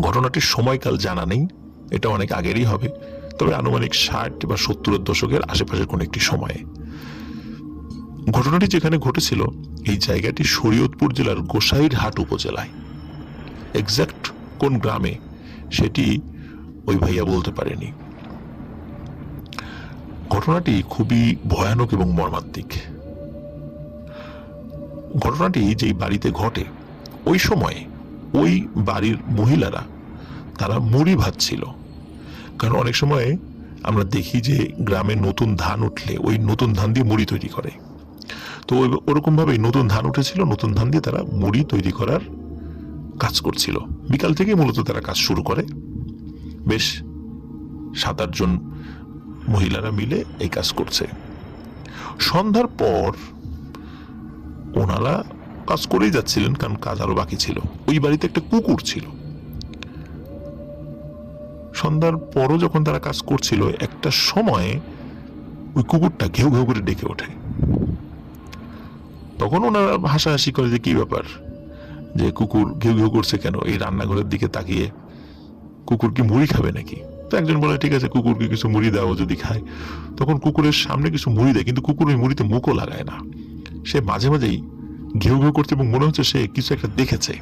ঘটনাটির সময়কাল জানা নেই, এটা অনেক আগেরই হবে, তবে আনুমানিক ষাট বা সত্তরের দশকের আশেপাশের কোনো একটি সময়ে। ঘটনাটি যেখানে ঘটেছিল, এই জায়গাটি শরীয়তপুর জেলার গোসাইরহাট উপজেলায়। এক্সাক্ট কোন গ্রামে, সেটি ওই ভাইয়া বলতে পারেনি। ঘটনাটি খুবই ভয়ানক এবং মর্মান্তিক। ঘটনাটি যেই বাড়িতে ঘটে, ওই সময়ে ওই বাড়ির মহিলারা, তারা মুড়ি ভাজছিল। কারণ অনেক সময় আমরা দেখি যে গ্রামে নতুন ধান উঠলে ওই নতুন ধান দিয়ে মুড়ি তৈরি করে। তো ওই ওরকম ভাবেই নতুন ধান উঠেছিল, নতুন ধান দিয়ে তারা মুড়ি তৈরি করার কাজ করছিল। বিকাল থেকে মূলত তারা কাজ শুরু করে। বেশ সাত আটজন মহিলারা মিলে এই কাজ করছে। সন্ধ্যার পর ওনারা কাজ করেই যাচ্ছিলেন, কারণ কাজ আরও বাকি ছিল। ওই বাড়িতে একটা কুকুর ছিল। সন্ধ্যার পরও যখন তারা কাজ করছিল, একটা সময়ে ওই কুকুরটা ঘেউ ঘেউ করে ডেকে ওঠে। তখন ওনারা হাসাহাসি করে যে, কি ব্যাপার? যে কুকুর ঘেউ ঘেউ করছে কেন? এই রান্নাঘরের দিকে তাকিয়ে কুকুর কি মুড়ি খাবে নাকি? তো একজন বলে, ঠিক আছে, কুকুরকে কিছু মুড়ি দাও যদি খায়। তখন কুকুরের সামনে কিছু মুড়ি দেয়, কিন্তু কুকুর ওই মুড়িতে মুখও লাগায় না। সে মাঝে মাঝেই ঘেউ ঘেউ করছে এবং মনে হচ্ছে সে কিছু একটা দেখেছে।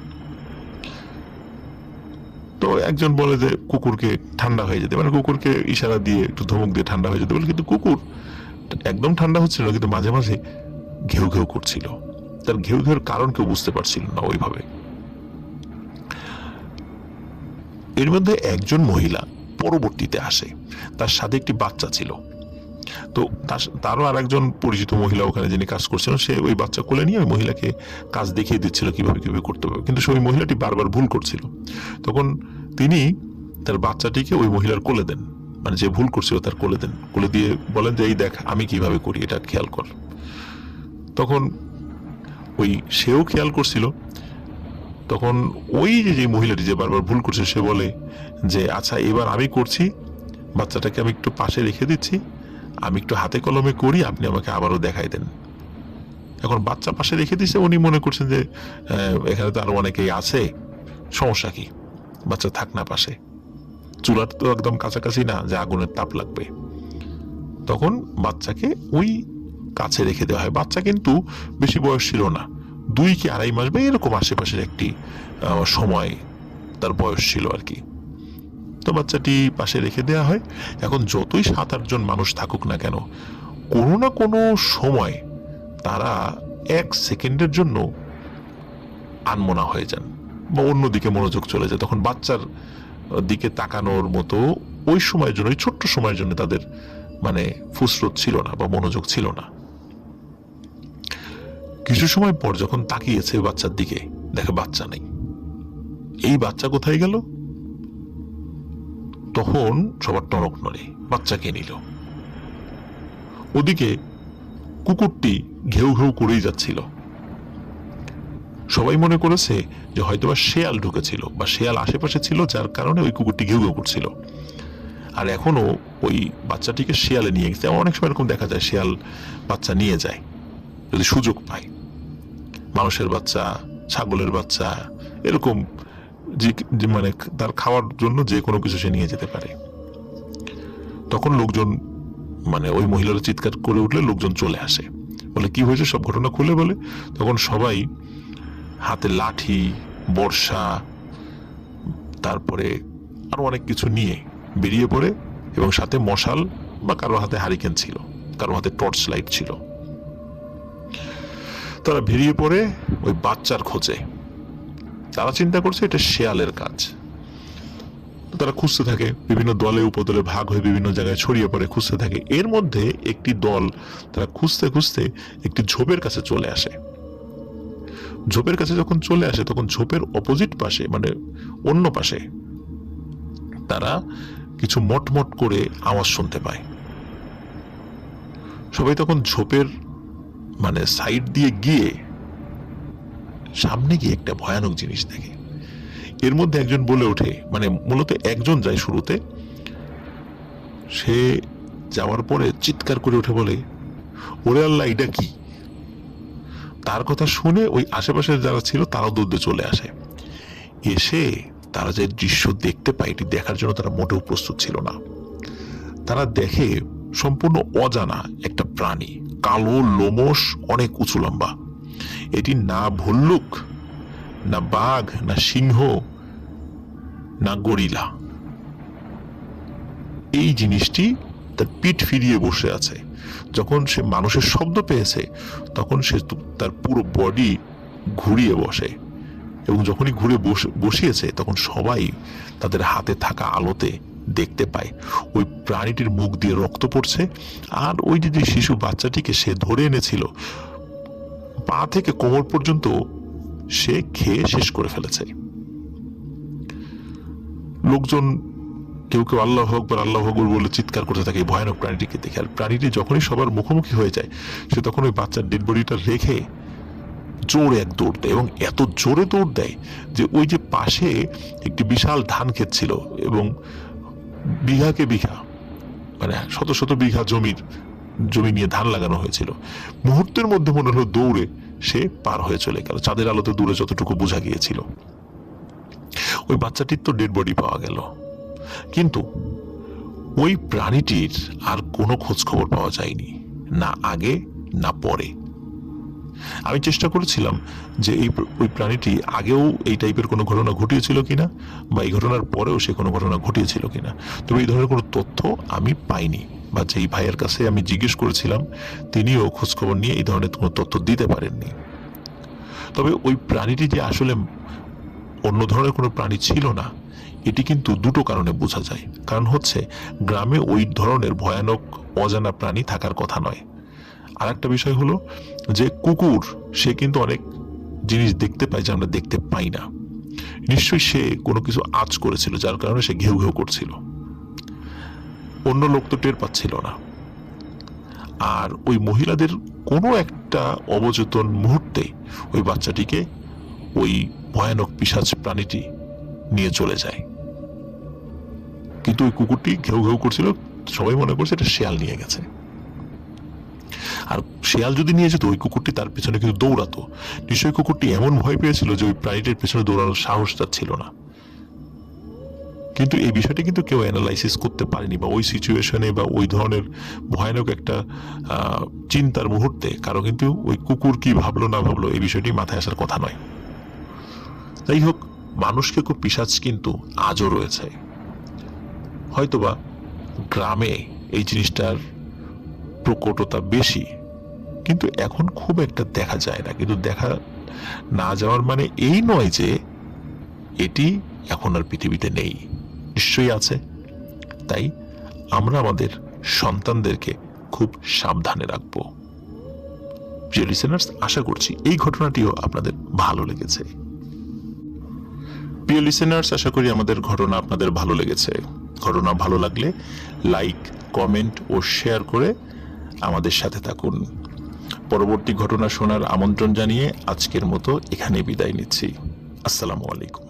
তো একজন বলে যে, কুকুরকে ঠান্ডা হয়ে যেতে। মানে কুকুরকে ইশারা দিয়ে একটু ধমক দিয়ে ঠান্ডা হয়ে যেতে বলে, কিন্তু কুকুর একদম ঠান্ডা হচ্ছিল কিন্তু মাঝে মাঝে ঘেউ ঘেউ করছিল। তার ঘেউ ঘেউর কারণ কেউ বুঝতে পারছিল না ওইভাবে। এর মধ্যে একজন মহিলা পরবর্তীতে আসে। তার সাথে একটি বাচ্চা ছিল। তো তার- তারও আর একজন পরিচিত মহিলা ওখানে যিনি কাজ করছিলেন, সে ওই বাচ্চা কোলে নিয়ে ওই মহিলাকে কাজ দেখিয়ে দিচ্ছিল কীভাবে কীভাবে করতে হবে। কিন্তু ওই মহিলাটি বারবার ভুল করছিল। তখন তিনি তার বাচ্চাটিকে ওই মহিলার কোলে দেন। মানে যে ভুল করছিল তার কোলে দেন। কোলে দিয়ে বলেন যে, এই দেখ, আমি কীভাবে করি, এটা খেয়াল কর। তখন ওই সেও খেয়াল করছিল। তখন ওই যে যে মহিলাটি যে বারবার ভুল করছে, সে বলে যে আচ্ছা এবার আমি করছি, বাচ্চাটাকে আমি একটু পাশে রেখে দিচ্ছি আমি একটু হাতে কলমে করি, আপনি আমাকে আবারও দেখাই দেন। এখন বাচ্চা পাশে রেখে দিছে, উনি মনে করছেন যে এখানে তো আরও অনেকেই আছে। সমস্যা কি? বাচ্চা থাক না পাশে। চুলার তো একদম কাছাকাছি না, যে আগুনের তাপ লাগবে। তখন বাচ্চাকে ওই কাছে রেখে দেওয়া হয়। বাচ্চা কিন্তু বেশি বয়স ছিল না। দুই কি আড়াই মাস বা এরকম আশেপাশের একটি সময় তার বয়স ছিল আর কি। তো বাচ্চাটি পাশে রেখে দেওয়া হয়। এখন যতই সাত আটজন মানুষ থাকুক না কেন, কোনো না কোনো সময় তারা এক সেকেন্ডের জন্য আনমনা হয়ে যান বা অন্যদিকে মনোযোগ চলে যায়। তখন বাচ্চার দিকে তাকানোর মতো ওই সময়ের জন্য, ওই ছোট্ট সময়ের জন্য তাদের মানে ফুসরত ছিল না বা মনোযোগ ছিল না। কিছু সময় পর যখন তাকিয়েছে বাচ্চার দিকে, দেখে বাচ্চা নেই। এই বাচ্চা কোথায় গেল? তখন সবার টনক নড়ে, বাচ্চাকে নিল। ওদিকে কুকুরটি ঘেউ ঘেউ করেই যাচ্ছিল। সবাই মনে করেছে যে হয়তোবা শেয়াল ঢুকেছিল বা শেয়াল আশেপাশে ছিল, যার কারণে ওই কুকুরটি ঘেউ ঘেউ করছিল। আর এখনও ওই বাচ্চাটিকে শিয়ালে নিয়ে গেছে। অনেক সময় এরকম দেখা যায়, শিয়াল বাচ্চা নিয়ে যায়, যদি সুযোগ পায়। মানুষের বাচ্চা, ছাগলের বাচ্চা, এরকম যে মানে তার খাওয়ার জন্য যে কোনো কিছু সে নিয়ে যেতে পারে। তখন লোকজন মানে ওই মহিলারা চিৎকার করে উঠলে লোকজন চলে আসে। বলে, কি হয়েছে? সব ঘটনা খুলে? বলে। তখন সবাই হাতে লাঠি, বর্ষা, তারপরে আরও অনেক কিছু নিয়ে বেরিয়ে পড়ে এবং সাথে মশাল বা কারও হাতে হারিকেন ছিল, কারও হাতে টর্চ লাইট ছিল। তারা বেরিয়ে পড়ে ওই বাচ্চার খোঁজে। তারা চিন্তা করছে এটা শেয়ালের কাজ। তারা খুঁজতে থাকে, বিভিন্ন দলে, উপদলে ভাগ হয়ে বিভিন্ন জায়গায় ছড়িয়ে পড়ে, খুঁজতে থাকে। এর মধ্যে একটি দল তারা খুঁজতে খুঁজতে একটি ঝোপের কাছে চলে আসে। ঝোপের কাছে যখন চলে আসে, তখন ঝোপের অপোজিট পাশে মানে অন্য পাশে তারা কিছু মটমট করে আওয়াজ শুনতে পায়। সবাই তখন ঝোপের মানে সাইড দিয়ে গিয়ে সামনে গিয়ে একটা ভয়ানক জিনিস দেখে। এর মধ্যে একজন বলে ওঠে মানে মূলত একজন যায় শুরুতে। সে যাওয়ার পরে চিৎকার করে উঠে বলে, ওরে আল্লাহ, এটা কি? তার কথা শুনে ওই আশেপাশে যারা ছিল তারাও দৌড়ে চলে আসে। এসে তারা যে দৃশ্য দেখতে পায়, এটি দেখার জন্য তারা মোটেও প্রস্তুত ছিল না। তারা দেখে সম্পূর্ণ অজানা একটা প্রাণী, কালো, লোমশ, অনেক উঁচু লম্বা। এটি না ভল্লুক, না বাঘ, না সিংহ, না গরিলা। এই জিনিসটি তার পিঠ ফিরিয়ে বসে আছে। যখন সে মানুষের শব্দ পেয়েছে, তখন সে তার পুরো বডি ঘুরিয়ে বসে। এবং যখনই ঘুরে বস- বসিয়েছে, তখন সবাই তাদের হাতে থাকা আলোতে দেখতে পায়। ওই প্রাণীটির মুখ দিয়ে রক্ত পড়ছে, আর ওই যে যে শিশু বাচ্চাটিকে সে ধরে এনেছিল পা থেকে কোমর পর্যন্ত সে খেয়ে শেষ করে ফেলেছে। লোকজন, কেউ কেউ আল্লাহ আকবর আল্লাহ আকবর বলে চিৎকার করতে থাকে ভয়ানক প্রাণীটিকে দেখে। আর প্রাণীটি যখনই সবার মুখোমুখি হয়ে যায়, সে তখন ওই বাচ্চার ডেড বডিটা রেখে জোরে এক দৌড় দেয় এবং এত জোরে দৌড় দেয় যে ওই যে পাশে একটি বিশাল ধান ক্ষেত ছিল এবং বিঘাকে বিঘা মানে শত শত বিঘা জমির জমি নিয়ে ধান লাগানো হয়েছিল। মুহূর্তের মধ্যে মনে হলো দৌড়ে সে পার হয়ে চলে গেল। চাঁদের আলোতে দূরে যতটুকু বোঝা গিয়েছিল। ওই বাচ্চাটির তো ডেড বডি পাওয়া গেল। কিন্তু ওই প্রাণীটির আর কোনো খোঁজ খবর পাওয়া যায়নি। না আগে, না পরে। আমি চেষ্টা করেছিলাম যে এই ওই প্রাণীটি আগেও এই টাইপের কোনো ঘটনা ঘটিয়েছিল কিনা বা এই ঘটনার পরেও সে কোনো ঘটনা ঘটিয়েছিল কিনা। তবে এই ধরনের কোনো তথ্য আমি পাইনি বা যেই ভাইয়ের কাছে আমি জিজ্ঞেস করেছিলাম, তিনিও খোঁজখবর নিয়ে এই ধরনের কোনো তথ্য দিতে পারেননি। তবে ওই প্রাণীটি যে আসলে অন্য ধরনের কোনো প্রাণী ছিল না, এটি কিন্তু দুটো কারণে বোঝা যায়। কারণ হচ্ছে, গ্রামে ওই ধরনের ভয়ানক, অজানা প্রাণী থাকার কথা নয়। আর একটা বিষয় হলো যে কুকুর, সে কিন্তু অনেক জিনিস দেখতে পায় যে আমরা দেখতে পাই না। নিশ্চয়ই সে কোনো কিছু আজ করেছিল, যার কারণে সে ঘেউ ঘেউ করছিল। অন্য লোক তো টের পাচ্ছিল না। আর ওই মহিলাদের কোনো একটা অবচেতন মুহূর্তে ওই বাচ্চাটিকে ওই ভয়ানক পিসাচ প্রাণীটি নিয়ে চলে যায়। কিন্তু ওই কুকুরটি ঘেউ ঘেউ করছিল, সবাই মনে করছে এটা শেয়াল নিয়ে গেছে। আর শেয়াল যদি নিয়ে যেত, ওই কুকুরটি তার পেছনে কিন্তু দৌড়াতো। নিশ্চয়ই কুকুরটি এমন ভয় পেয়েছিল যে ওই প্রাণীটির পেছনে দৌড়ানোর সাহস তার ছিল না। কিন্তু এই বিষয়টি কিন্তু কেউ অ্যানালাইসিস করতে পারেনি বা ওই সিচুয়েশনে বা ওই ধরনের ভয়ানক একটা চিন্তার মুহূর্তে কারও কিন্তু ওই কুকুর কি ভাবলো, না ভাবলো, এই বিষয়টি মাথায় আসার কথা নয়। যাই হোক, মানুষকে খুব পিসাজ কিন্তু আজও রয়েছে। হয়তোবা গ্রামে এই জিনিসটার প্রকটতা বেশি, কিন্তু এখন খুব একটা দেখা যায় না। কিন্তু দেখা না যাওয়ার মানে এই নয় যে এটি এখন আর পৃথিবীতে নেই। নিশ্চয়ই আছে। তাই আমরা আমাদের সন্তানদেরকে খুব সাবধানে রাখব। প্রিয় লিসেনার্স আশা করছি এই ঘটনাটিও আপনাদের ভালো লেগেছে। প্রিয় লিসেনার্স আশা করি আমাদের ঘটনা আপনাদের ভালো লেগেছে। ঘটনা ভালো লাগলে লাইক কমেন্ট ও শেয়ার করে আমাদের সাথে থাকুন। পরবর্তী ঘটনা শোনার আমন্ত্রণ জানিয়ে আজকের মতো এখানে বিদায় নিচ্ছি। আসসালামু আলাইকুম।